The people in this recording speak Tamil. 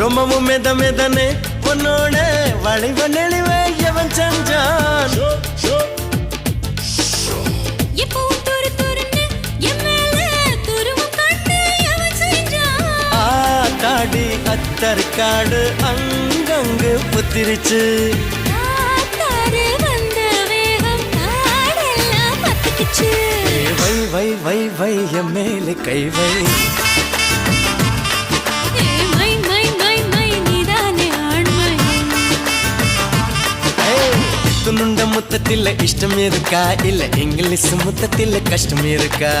ரொம்பவும் மெத மெதனே உன்னோட வளைவ நெளிவை எவன் செஞ்சான் எப்பவும் துரு துருன்னு என் மேல துருவம் கண்டு எவன் செஞ்சான்? ஆத்தாடி அத்தற்காடு அங்கங்கு புத்திருச்சு. வை வை வை வை என் மேலே கை வை. முத்துனுண்ட முத்தத்தில் இஷ்டம் இருக்கா? இல்ல இங்கிலீஷ் முத்தத்தில் கஷ்டம் இருக்கா?